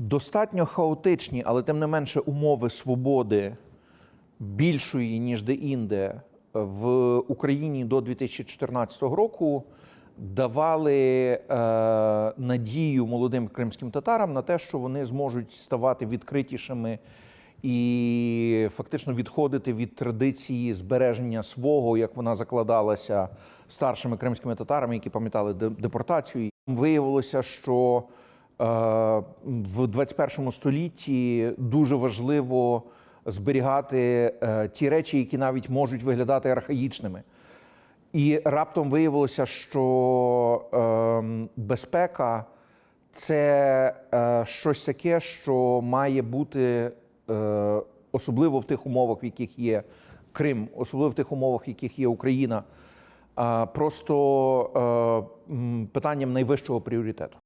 достатньо хаотичні, але тим не менше умови свободи більшої, ніж де-інде в Україні до 2014 року давали е, надію молодим кримським татарам на те, що вони зможуть ставати відкритішими і фактично відходити від традиції збереження свого, як вона закладалася старшими кримськими татарами, які пам'ятали де- депортацію. Виявилося, що в 21 столітті дуже важливо зберігати е, ті речі, які навіть можуть виглядати архаїчними. І раптом виявилося, що ем, безпека це е, щось таке, що має бути е, особливо в тих умовах, в яких є Крим, особливо в тих умовах, в яких є Україна, просто е, питанням найвищого пріоритету.